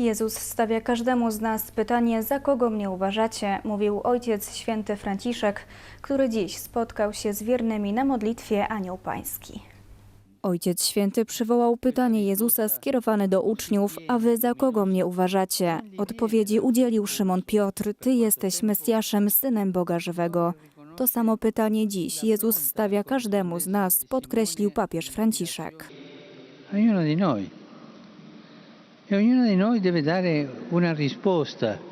Jezus stawia każdemu z nas pytanie, za kogo mnie uważacie, mówił ojciec święty Franciszek, który dziś spotkał się z wiernymi na modlitwie Anioł Pański. Ojciec Święty przywołał pytanie Jezusa skierowane do uczniów, a wy za kogo mnie uważacie? Odpowiedzi udzielił Szymon Piotr, ty jesteś Mesjaszem, Synem Boga Żywego. To samo pytanie dziś Jezus stawia każdemu z nas, podkreślił papież Franciszek. ognuno di noi. E ognuno di noi deve dare una risposta.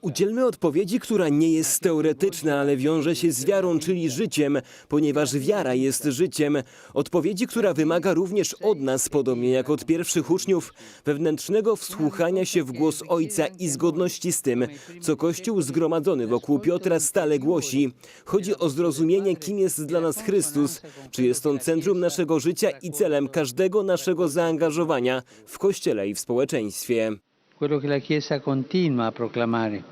Udzielmy odpowiedzi, która nie jest teoretyczna, ale wiąże się z wiarą, czyli życiem, ponieważ wiara jest życiem. Odpowiedzi, która wymaga również od nas, podobnie jak od pierwszych uczniów, wewnętrznego wsłuchania się w głos Ojca i zgodności z tym, co Kościół zgromadzony wokół Piotra stale głosi. Chodzi o zrozumienie, kim jest dla nas Chrystus, czy jest On centrum naszego życia i celem każdego naszego zaangażowania w Kościele i w społeczeństwie. Quello che la Chiesa continua a proclamare.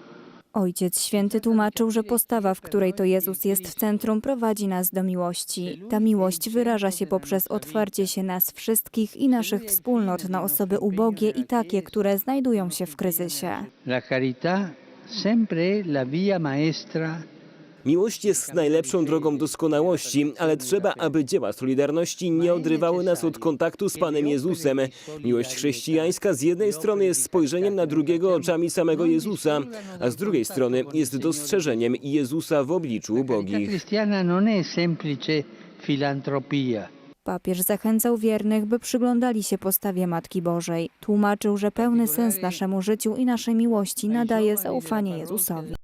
Ojciec Święty tłumaczył, że postawa, w której to Jezus jest w centrum, prowadzi nas do miłości. Ta miłość wyraża się poprzez otwarcie się nas wszystkich i naszych wspólnot na osoby ubogie i takie, które znajdują się w kryzysie. La carità sempre la via maestra Miłość jest najlepszą drogą doskonałości, ale trzeba, aby dzieła Solidarności nie odrywały nas od kontaktu z Panem Jezusem. Miłość chrześcijańska z jednej strony jest spojrzeniem na drugiego oczami samego Jezusa, a z drugiej strony jest dostrzeżeniem Jezusa w obliczu ubogich. Papież zachęcał wiernych, by przyglądali się postawie Matki Bożej. Tłumaczył, że pełny sens naszemu życiu i naszej miłości nadaje zaufanie Jezusowi.